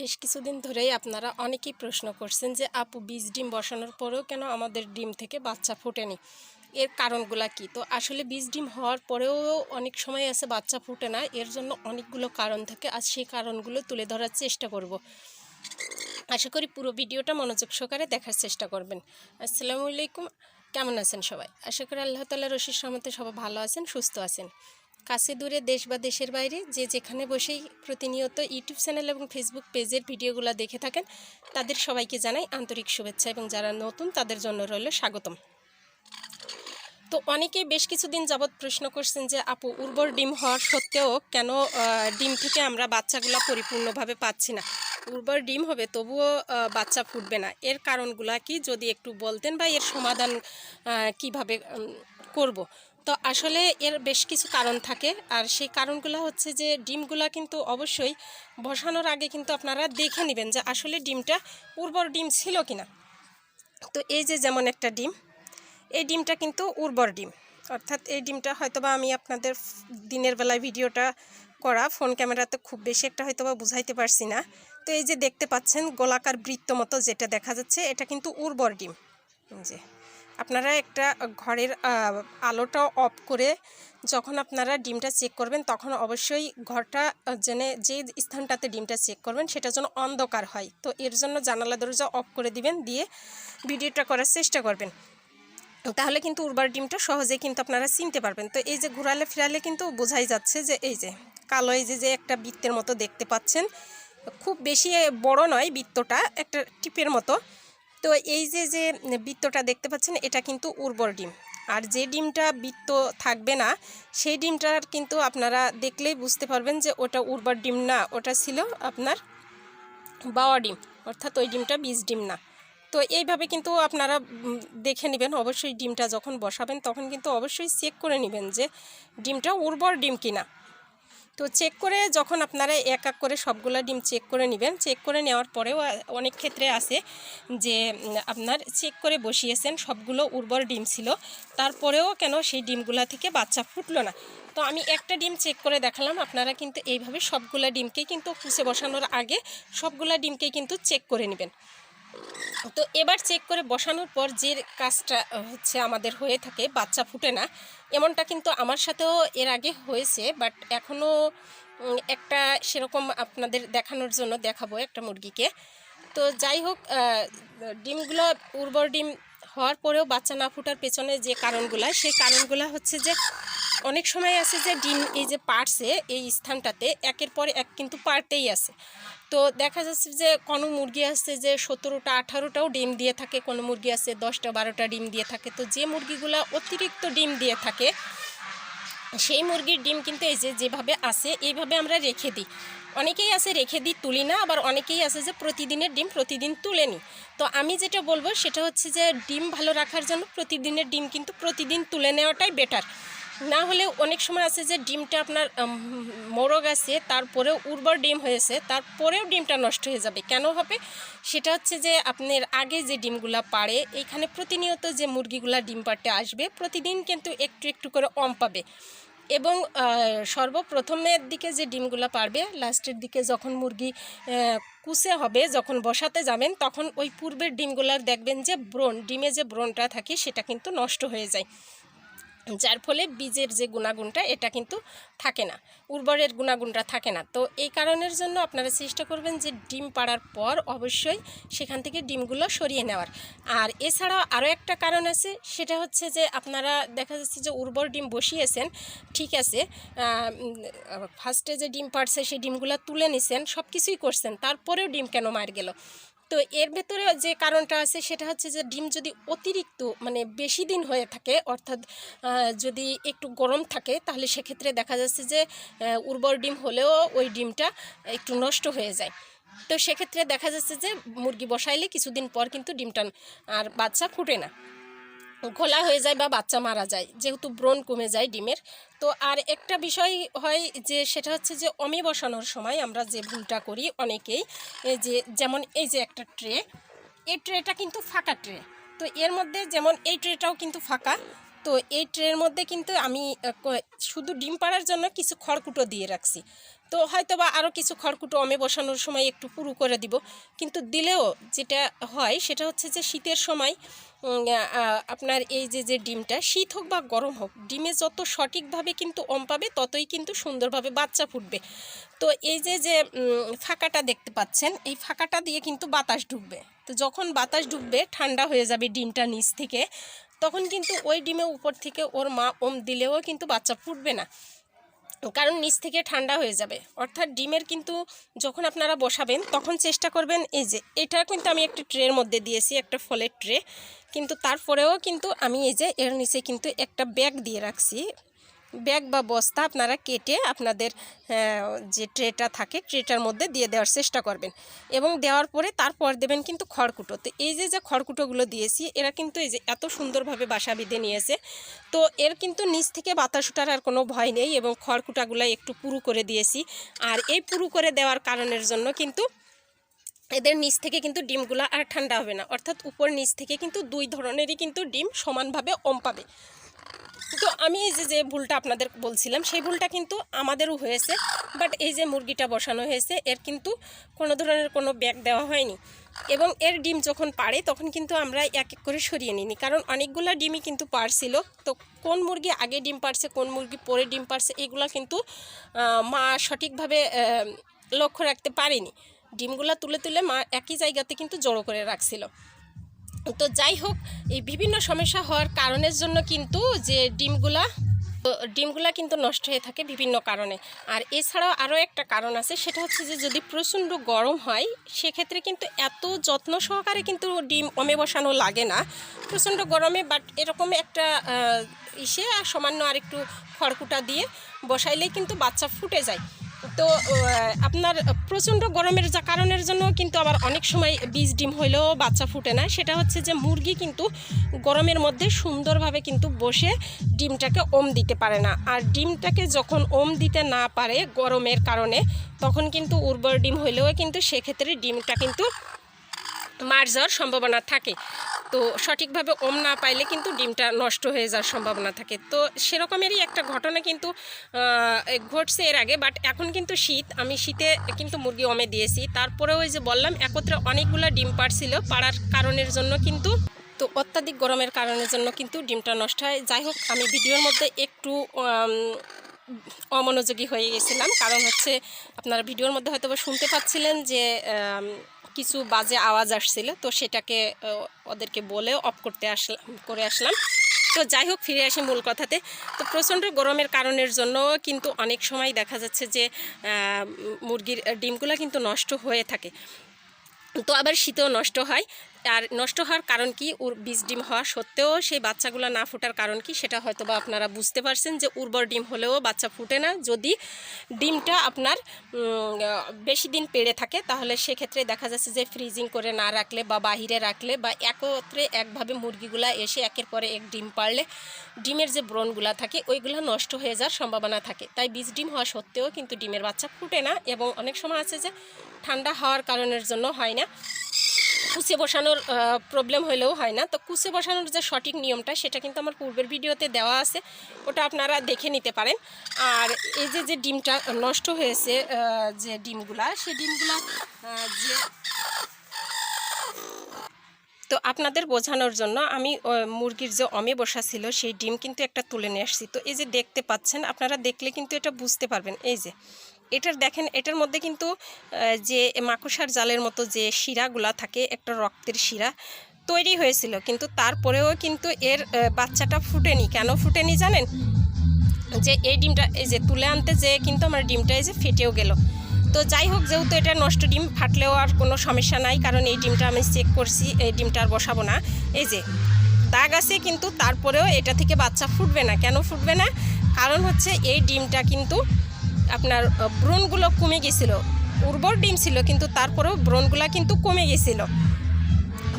বেশ কিছুদিন ধরেই আপনারা অনেকেই প্রশ্ন করছেন যে, আপু, বীজ ডিম বসানোর পরেও কেন আমাদের ডিম থেকে বাচ্চা ফোটেনি? এর কারণগুলা কি? তো আসলে বীজ ডিম হওয়ার পরেও অনেক সময় আছে বাচ্চা ফুটে না, এর জন্য অনেকগুলো কারণ থাকে আর সেই কারণগুলো তুলে ধরার চেষ্টা করব। আশা করি পুরো ভিডিওটা মনোযোগ সহকারে দেখার চেষ্টা করবেন। আসসালামু আলাইকুম। কেমন আছেন সবাই? আশা করি আল্লাহ তাল্লাহ রশির সমাতে সবাই ভালো আছেন, সুস্থ আছেন। কাছে দূরে দেশ বা দেশের বাইরে যে যেখানে বসেই প্রতিনিয়ত ইউটিউব চ্যানেল এবং ফেসবুক পেজের ভিডিওগুলো দেখে থাকেন, তাদের সবাইকে জানাই আন্তরিক শুভেচ্ছা এবং যারা নতুন তাদের জন্য রইল স্বাগতম। তো অনেকেই বেশ কিছুদিন যাবৎ প্রশ্ন করছেন যে, আপু, উর্বর ডিম হওয়ার সত্ত্বেও কেন ডিম থেকে আমরা বাচ্চাগুলা পরিপূর্ণভাবে পাচ্ছি না? উর্বর ডিম হবে, তবুও বাচ্চা ফুটবে না। এর কারণগুলা কি? যদি একটু বলতেন বা এর সমাধান কীভাবে করব? তো আসলে এর বেশ কিছু কারণ থাকে। আর সেই কারণগুলো হচ্ছে যে, ডিমগুলা কিন্তু অবশ্যই বসানোর আগে কিন্তু আপনারা দেখে নেবেন যে আসলে ডিমটা উর্বর ডিম ছিল কিনা। তো এই যে যেমন একটা ডিম, এই ডিমটা কিন্তু উর্বর ডিম। অর্থাৎ এই ডিমটা হয়তোবা আমি আপনাদের দিনের বেলায় ভিডিওটা করা, ফোন ক্যামেরাতে খুব বেশি একটা হয়তোবা বুঝাইতে পারছি না। তো এই যে দেখতে পাচ্ছেন, গোলাকার বৃত্ত মতো যেটা দেখা যাচ্ছে, এটা কিন্তু উর্বর ডিম। যে। আপনারা একটা ঘরের আলোটা অফ করে যখন আপনারা ডিমটা চেক করবেন, তখন অবশ্যই ঘরটা যেন যে স্থানটাতে ডিমটা চেক করবেন, সেটা যেন অন্ধকার হয়। তো এর জন্য জানালা, দরজা অফ করে দিবেন, দিয়ে ভিডিওটা করার চেষ্টা করবেন। তাহলে কিন্তু উর্বর ডিমটা সহজেই কিন্তু আপনারা চিনতে পারবেন। তো এই যে ঘুরালে ফিরালে কিন্তু বোঝাই যাচ্ছে যে এই যে কালো, এই যে যে একটা বৃত্তের মতো দেখতে পাচ্ছেন। খুব বেশি বড় নয় বৃত্তটা, একটা টিপের মতো। তো এই যে যে বৃত্তটা দেখতে পাচ্ছেন, এটা কিন্তু উর্বর ডিম। আর যে ডিমটা বৃত্ত থাকবে না, সেই ডিমটার কিন্তু আপনারা দেখলেই বুঝতে পারবেন যে ওটা উর্বর ডিম না, ওটা ছিল আপনার বাওয়া ডিম, অর্থাৎ ওই ডিমটা বীজ ডিম না। তো এইভাবে কিন্তু আপনারা দেখে নেবেন, অবশ্যই ডিমটা যখন বসাবেন, তখন কিন্তু অবশ্যই চেক করে নেবেন যে ডিমটা উর্বর ডিম কিনা। তো চেক করে যখন আপনারা এক এক করে সবগুলা ডিম চেক করে নেবেন চেক করে নেওয়ার পরেও অনেক ক্ষেত্রে আছে যে আপনার চেক করে বসিয়েছেন সবগুলো উর্বর ডিম ছিল, তারপরেও কেন সেই ডিমগুলা থেকে বাচ্চা ফুটলো না? তো আমি একটা ডিম চেক করে দেখালাম, আপনারা কিন্তু এইভাবে সবগুলা ডিমকেই কিন্তু কুচে বসানোর আগে সবগুলা ডিমকেই কিন্তু চেক করে নেবেন। তো এবার চেক করে বসানোর পর যে কাজটা হচ্ছে আমাদের হয়ে থাকে, বাচ্চা ফুটে না, এমনটা কিন্তু আমার সাথেও এর আগে হয়েছে বাট এখনও একটা সেরকম আপনাদের দেখানোর জন্য দেখাবো একটা মুরগিকে। তো যাই হোক ডিমগুলো, উর্বর ডিম হওয়ার পরেও বাচ্চা না ফোটার পেছনে যে কারণগুলো, সেই কারণগুলো হচ্ছে যে অনেক সময় আছে যে ডিম, এই যে পারছে এই স্থানটাতে, একের পর এক কিন্তু পারতেই আছে। তো দেখা যাচ্ছে যে কোনো মুরগি আছে যে সতেরোটা, আঠারোটাও ডিম দিয়ে থাকে, কোনো মুরগি আছে দশটা, বারোটা ডিম দিয়ে থাকে। তো যে মুরগিগুলো অতিরিক্ত ডিম দিয়ে থাকে, সেই মুরগির ডিম কিন্তু এই যে যেভাবে আসে এইভাবে আমরা রেখে দিই। অনেকেই আছে রেখে দিই, তুলি না, আবার অনেকেই আছে যে প্রতিদিনের ডিম প্রতিদিন তুলে নিই। তো আমি যেটা বলব সেটা হচ্ছে যে ডিম ভালো রাখার জন্য প্রতিদিনের ডিম কিন্তু প্রতিদিন তুলে নেওয়াটাই বেটার না হলে অনেক সময় আছে যে ডিমটা আপনার মোরগ আছে, তারপরেও উর্বর ডিম হয়েছে, তারপরেও ডিমটা নষ্ট হয়ে যাবে। কেন হবে? সেটা হচ্ছে যে আপনার আগে যে ডিমগুলা পারে এইখানে প্রতিনিয়ত যে মুরগিগুলা ডিম পাড়তে আসবে, প্রতিদিন কিন্তু একটু একটু করে অম পাবে। এবং সর্বপ্রথমের দিকে যে ডিমগুলো পারবে লাস্টের দিকে যখন মুরগি কুসে হবে, যখন বসাতে যাবেন, তখন ওই পূর্বের ডিমগুলার দেখবেন যে ব্রণ, ডিমে যে ব্রণটা থাকে, সেটা কিন্তু নষ্ট হয়ে যায়। যার ফলে বীজের যে গুণাগুণটা, এটা কিন্তু থাকে না। উর্বরের গুণাগুণটা থাকে না। তো এই কারণের জন্য আপনারা চেষ্টা করবেন যে ডিম পাড়ার পর অবশ্যই সেখান থেকে ডিমগুলো সরিয়ে নেওয়ার। আর এছাড়াও আরও একটা কারণ আছে, সেটা হচ্ছে যে আপনারা দেখা যাচ্ছে যে উর্বর ডিম বসিয়েছেন, ঠিক আছে ফার্স্টে যে ডিম পাড়ছে, সেই ডিমগুলো তুলে নিছেন সব কিছুই করছেন, তারপরেও ডিম কেন মার গেল? তো এর ভেতরে যে কারণটা আছে, সেটা হচ্ছে যে ডিম যদি অতিরিক্ত মানে বেশি দিন হয়ে থাকে, অর্থাৎ যদি একটু গরম থাকে, তাহলে সেক্ষেত্রে দেখা যাচ্ছে যে উর্বর ডিম হলেও ওই ডিমটা একটু নষ্ট হয়ে যায়। তো সেক্ষেত্রে দেখা যাচ্ছে যে, মুরগি বসাইলে কিছুদিন পর কিন্তু ডিমটা আর বাচ্চা ফুটে না। ঘোলা হয়ে যায় বা বাচ্চা মারা যায়, যেহেতু ব্রণ কমে যায় ডিমের। তো আর একটা বিষয় হয় যে, সেটা হচ্ছে যে, অমি বসানোর সময় আমরা যে ভুলটা করি অনেকেই যে, যেমন এই যে একটা ট্রে, এই ট্রেটা কিন্তু ফাঁকা ট্রে। তো এর মধ্যে যেমন এই ট্রেটাও কিন্তু ফাঁকা, তো এই ট্রের মধ্যে কিন্তু আমি শুধু ডিম পাড়ার জন্য কিছু খড়কুটো দিয়ে রাখছি। তো হয়তো বা আরও কিছু খড়কুটো অমে বসানোর সময় একটু পুরু করে দিব, কিন্তু দিলেও যেটা হয় সেটা হচ্ছে যে, শীতের সময় আপনার এই যে যে ডিমটা, শীত হোক বা গরম হোক, ডিমে যত সঠিকভাবে কিন্তু অম পাবে, ততই কিন্তু সুন্দরভাবে বাচ্চা ফুটবে। তো এই যে যে ফাঁকাটা দেখতে পাচ্ছেন, এই ফাঁকাটা দিয়ে কিন্তু বাতাস ঢুকবে। তো যখন বাতাস ঢুকবে, ঠান্ডা হয়ে যাবে ডিমটা নিচ থেকে, তখন কিন্তু ওই ডিমের উপর থেকে ওর মা ওম দিলেও কিন্তু বাচ্চা ফুটবে না। কারণ নিচ থেকে ঠান্ডা হয়ে যাবে। অর্থাৎ ডিমের কিন্তু যখন আপনারা বসাবেন, তখন চেষ্টা করবেন এই যে, এটা কিন্তু আমি একটা ট্রের মধ্যে দিয়েছি, একটা ফলের ট্রে। কিন্তু তারপরেও কিন্তু আমি এই যে, এর নিচে কিন্তু একটা ব্যাগ দিয়ে রাখছি। ব্যাগ বা বস্তা আপনারা কেটে আপনাদের যে ট্রেটা থাকে, ট্রেটার মধ্যে দিয়ে দেওয়ার চেষ্টা করবেন। এবং দেওয়ার পরে তারপর দেবেন কিন্তু খড়কুটো। তো এই যে যে খড়কুটোগুলো দিয়েছি, এরা কিন্তু এই যে এত সুন্দরভাবে বাসা বেঁধে নিয়েছে, তো এর কিন্তু নিচ থেকে বাতাস ওঠার আর কোনো ভয় নেই এবং খড়কুটাগুলো একটু পুরু করে দিয়েছি। আর এই পুরু করে দেওয়ার কারণের জন্য কিন্তু এদের নিচ থেকে কিন্তু ডিমগুলো আর ঠান্ডা হবে না। অর্থাৎ উপর নিচ থেকে কিন্তু দুই ধরনেরই কিন্তু ডিম সমানভাবে অম পাবে। তো আমি এই যে যে ভুলটা আপনাদের বলছিলাম, সেই ভুলটা কিন্তু আমাদেরও হয়েছে। বাট এই যে মুরগিটা বসানো হয়েছে, এর কিন্তু কোনো ধরনের কোনো ব্যাগ দেওয়া হয়নি। এবং এর ডিম যখন পাড়ে, তখন কিন্তু আমরা এক এক করে সরিয়ে নিইনি। কারণ অনেকগুলো ডিমই কিন্তু পারছিল তো কোন মুরগি আগে ডিম পারছে কোন মুরগি পরে ডিম পারছে এগুলো কিন্তু মা সঠিকভাবে লক্ষ্য রাখতে পারেনি। ডিমগুলো তুলে তুলে মা একই জায়গাতে কিন্তু জড়ো করে রাখছিল। তো যাই হোক, এই বিভিন্ন সমস্যা হওয়ার কারণের জন্য কিন্তু যে ডিমগুলা ডিমগুলা কিন্তু নষ্ট হয়ে থাকে বিভিন্ন কারণে। আর এছাড়াও আরও একটা কারণ আছে, সেটা হচ্ছে যে যদি প্রচণ্ড গরম হয়, সেক্ষেত্রে কিন্তু এত যত্ন সহকারে কিন্তু ডিম অমে বসানো লাগে না। প্রচণ্ড গরমে বাট এরকম একটা ইসে আর সামান্য আর একটু খড়কুটা দিয়ে বসাইলেই কিন্তু বাচ্চা ফুটে যায়। তো আপনার প্রচণ্ড গরমের যা কারণের জন্য কিন্তু আবার অনেক সময় বীজ ডিম হইলেও বাচ্চা ফুটে না। সেটা হচ্ছে যে মুরগি কিন্তু গরমের মধ্যে সুন্দরভাবে কিন্তু বসে ডিমটাকে ওম দিতে পারে না। আর ডিমটাকে যখন ওম দিতে না পারে গরমের কারণে, তখন কিন্তু উর্বর ডিম হইলেও কিন্তু সেক্ষেত্রে ডিমটা কিন্তু মার যাওয়ার সম্ভাবনা থাকে। তো সঠিকভাবে ওম না পাইলে কিন্তু ডিমটা নষ্ট হয়ে যাওয়ার সম্ভাবনা থাকে। তো সেরকমেরই একটা ঘটনা কিন্তু ঘটছে এর আগে বাট এখন কিন্তু শীত, আমি শীতে কিন্তু মুরগি ওমে দিয়েছি। তারপরে ওই যে বললাম, একত্রে অনেকগুলো ডিম পাড়ছিল, পাড়ার কারণের জন্য কিন্তু, তো অত্যাধিক গরমের কারণের জন্য কিন্তু ডিমটা নষ্ট হয়। যাই হোক, আমি ভিডিওর মধ্যে একটু অমনোযোগী হয়ে গেছিলাম। কারণ হচ্ছে, আপনারা ভিডিওর মধ্যে হয়তো শুনতে পাচ্ছিলেন যে কিছু বাজে আওয়াজ আসছিল, তো সেটাকে ওদেরকে বলে অফ করতে আসলাম করে আসলাম। তো যাই হোক, ফিরে আসি মূল কথাতে। তো প্রচণ্ড গরমের কারণের জন্য কিন্তু অনেক সময় দেখা যাচ্ছে যে মুরগির ডিমগুলো কিন্তু নষ্ট হয়ে থাকে। তো আবার শীতও নষ্ট হয়। আর নষ্ট হওয়ার কারণ কি? ওর বীজ ডিম হওয়া সত্ত্বেও সেই বাচ্চাগুলো না ফোটার কারণ কি? সেটা হয়তো বা আপনারা বুঝতে পারছেন যে উর্বর ডিম হলেও বাচ্চা ফুটে না। যদি ডিমটা আপনার বেশি দিন পেড়ে থাকে, তাহলে সেক্ষেত্রে দেখা যাচ্ছে যে ফ্রিজিং করে না রাখলে বা বাহিরে রাখলে বা একত্রে একভাবে মুরগিগুলা এসে একের পরে এক ডিম পারলে ডিমের যে ব্রণগুলা থাকে, ওইগুলো নষ্ট হয়ে যাওয়ার সম্ভাবনা থাকে। তাই বীজ ডিম হওয়া সত্ত্বেও কিন্তু ডিমের বাচ্চা ফুটে না এবং অনেক সময় আছে যে ঠান্ডা হওয়ার কারণের জন্য হয় না। কুচে বসানোর প্রবলেম হলেও হয় না। তো কুচে বসানোর যে সঠিক নিয়মটা, সেটা কিন্তু আমার পূর্বের ভিডিওতে দেওয়া আছে। ওটা আপনারা দেখে নিতে পারেন। আর এই যে যে ডিমটা নষ্ট হয়েছে যে ডিমগুলা, সে ডিমগুলা যে তো আপনাদের বোঝানোর জন্য আমি মুরগির যে অমে বসা ছিল, সেই ডিম কিন্তু একটা তুলে নিয়ে আসছি। তো এই যে দেখতে পাচ্ছেন, আপনারা দেখলে কিন্তু এটা বুঝতে পারবেন। এই যে এটার দেখেন, এটার মধ্যে কিন্তু যে মাকড়সার জালের মতো যে শিরাগুলা থাকে, একটা রক্তের শিরা তৈরি হয়েছিল। কিন্তু তারপরেও কিন্তু এর বাচ্চাটা ফুটেনি। কেন ফুটেনি জানেন? যে এই ডিমটা, এই যে তুলে আনতে যে কিন্তু আমার ডিমটা এই যে ফেটেও গেল। তো যাই হোক, যেহেতু এটা নষ্ট ডিম, ফাটলেও আর কোনো সমস্যা নাই, কারণ এই ডিমটা আমি চেক করছি, এই ডিমটা আর বসাবো না। এই যে দাগ আছে, কিন্তু তারপরেও এটা থেকে বাচ্চা ফুটবে না। কেন ফুটবে না? কারণ হচ্ছে এই ডিমটা কিন্তু আপনার ব্রণগুলো কমে গেছিল। উর্বর ডিম ছিল, কিন্তু তারপরেও ব্রণগুলো কিন্তু কমে গেছিল।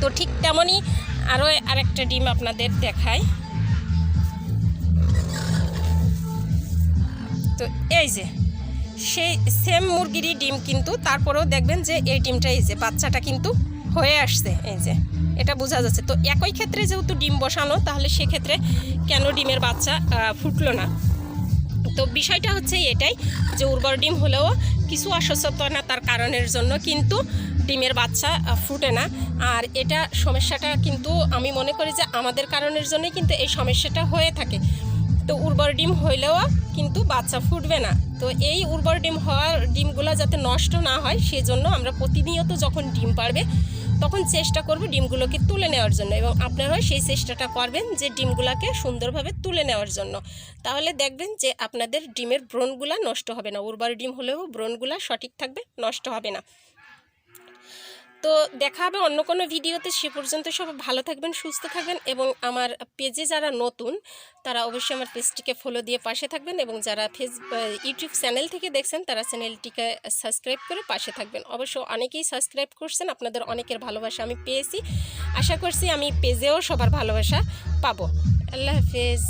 তো ঠিক তেমনই আরও আরেকটা ডিম আপনাদের দেখায় তো এই যে, সেই সেম মুরগিরই ডিম কিন্তু তারপরেও দেখবেন যে এই ডিমটা এই যে বাচ্চাটা কিন্তু হয়ে আসছে, এই যে। এটা বোঝা যাচ্ছে। তো একই ক্ষেত্রে যেহেতু ডিম বসানো, তাহলে সেক্ষেত্রে কেন ডিমের বাচ্চা ফুটলো না? তো বিষয়টা হচ্ছে এটাই যে উর্বর ডিম হলেও কিছু অসচেতনতার কারণের জন্য কিন্তু ডিমের বাচ্চা ফুটে না। আর এটা সমস্যাটা কিন্তু আমি মনে করি যে আমাদের কারণের জন্যই কিন্তু এই সমস্যাটা হয়ে থাকে। তো উর্বর ডিম হইলেও কিন্তু বাচ্চা ফুটবে না। তো এই উর্বর ডিম হওয়ার ডিমগুলো যাতে নষ্ট না হয়, সেজন্য আমরা প্রতিনিয়ত যখন ডিম পারবে, তখন চেষ্টা করব ডিমগুলোকে তুলে নেওয়ার জন্য এবং আপনারাও সেই চেষ্টাটা করবেন যে ডিমগুলোকে সুন্দরভাবে তুলে নেওয়ার জন্য। তাহলে দেখবেন যে আপনাদের ডিমের ব্রণগুলা নষ্ট হবে না, উর্বর ডিম হলেও ব্রণগুলা সঠিক থাকবে, নষ্ট হবে না। তো দেখা হবে অন্য কোনো ভিডিওতে। সে পর্যন্ত সব ভালো থাকবেন, সুস্থ থাকবেন এবং আমার পেজে যারা নতুন, তারা অবশ্যই আমার পেজটিকে ফলো দিয়ে পাশে থাকবেন এবং যারা ফেস ইউটিউব চ্যানেল থেকে দেখছেন, তারা চ্যানেলটিকে সাবস্ক্রাইব করে পাশে থাকবেন। অবশ্য অনেকেই সাবস্ক্রাইব করছেন, আপনাদের অনেকের ভালোবাসা আমি পেয়েছি। আশা করছি আমি পেজেও সবার ভালোবাসা পাবো। আল্লাহ হাফেজ।